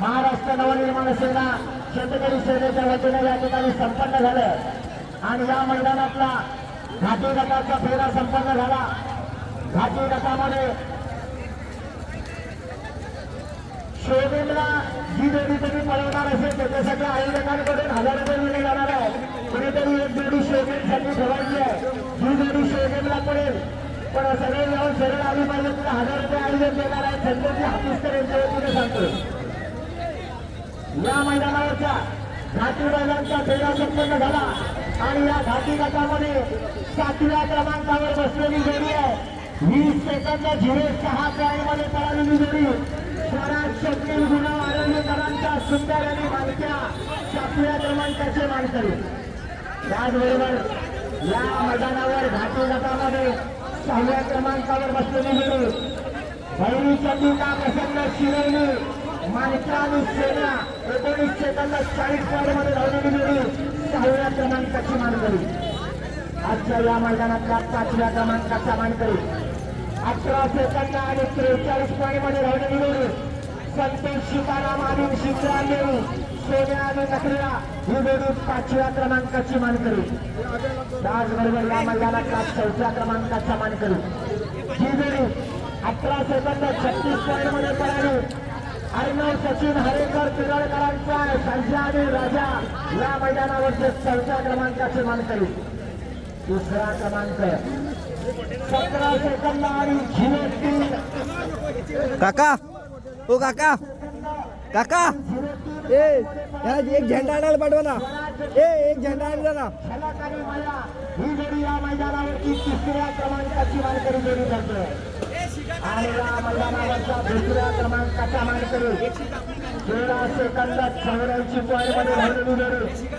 महाराष्ट्र नवनिर्माण सेना शेतकरी सेनेच्या वतीने या ठिकाणी संपन्न झालं. आणि या मैदानातला घाटी गटाचा फेरा संपन्न झाला. घाटी गटामध्ये शोधेला जी जोडी तुम्ही पळवणार असेल त्याच्यासाठी आयोजकांकडून हजार रुपये दिले जाणार आहे कुणीतरी एक जोडी शोधेसाठी ठेवायची आहे. जी जोडी शोधेला पडेल पण सगळे जाऊन सरळ आली पाहिजे तुला हजार रुपये आयोजन देणार आहे संतोषी हातीस्कर यांच्या वतीने सांगतो. या मैदानावरच्या घाटी मैदानचा फेरा संपन्न झाला. आणि या घाटी गटामध्ये सातव्या क्रमांकावर बसलेली जोडी आहे. वीस सेकंद झिरो सहा मध्ये पळालेली जोडी. स्वराज शकील गुन्हा आरोग्यकरांचा सुंदर आणि मालक्या सातव्या क्रमांकाचे मानकरी. त्याचबरोबर या मैदानावर घाटी गटामध्ये सहाव्या क्रमांकावर बसलेली जोडी. भैरी चंदिका प्रसन्न शिरवली माणिका आणि सेना एकोणीस सेकंद चाळीस पॉईंटमध्ये धावलेली जोडी सहाव्या क्रमांकाची मानकरी आजच्या या मैदानातला पाचव्या क्रमांकाचा मानकरी अठरा सेकंद आणि त्रेचाळीस पॉईंटमध्ये धावलेली जोडी संतोष सीताराम आणि शिवरादेवी सोन्या आणि नकरिया ही जोडी पाचव्या क्रमांकाची मानकरी त्याचबरोबर या मैदानातला चौथ्या क्रमांकाचा मानकरी ही जोडी अठरा सेकंद छत्तीस पॉईंटमध्ये पळाली अर्णव सचिन हरेकर पिरळकरांचा संजय आणि राजा या मैदानावरचे चौथ्या क्रमांकाचे मानकरी दुसरा क्रमांक सतरा सेकंद आणि झिरो तीन. काका ओ काका काका ए एक झेंडा आणायला पाठवा ना. ए एक झेंडा आणला ना. ही जोडी या मैदानावरची तिसऱ्या क्रमांकाची मानकरी जोडी करतोय. आणि या मैदानावरचा दुसऱ्या क्रमांकाचा मानकरी तेरा सेकंदात सावरांची पॉईंटमध्ये झालेली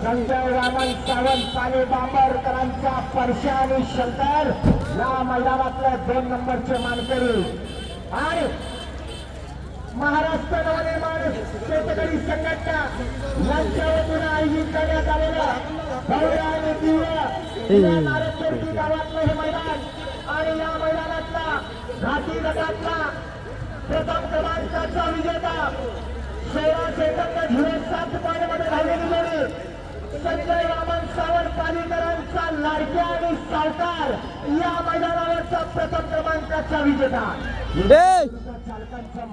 संजय रामन सावंत आणि बांबरकरांचा परशा आणि शंकर या मैदानातल्या दोन नंबरचे मानकरी आणि महाराष्ट्र नवनिर्माण शेतकरी संघटना यांच्या वतीनं आयोजित करण्यात आलेल्या भव्य आणि दिव्य या गावातलं हे मैदान आणि या मैदानातला घाटी गटातला प्रथम क्रमांकाचा विजेता सोळा सेकंद झिरो सात मध्ये झालेली जोडी संजय रामन सावंत पालीकरांचा लाडक्या आणि सावकार या मैदानावरचा प्रथम क्रमांकाचा विजेता. चालकांचा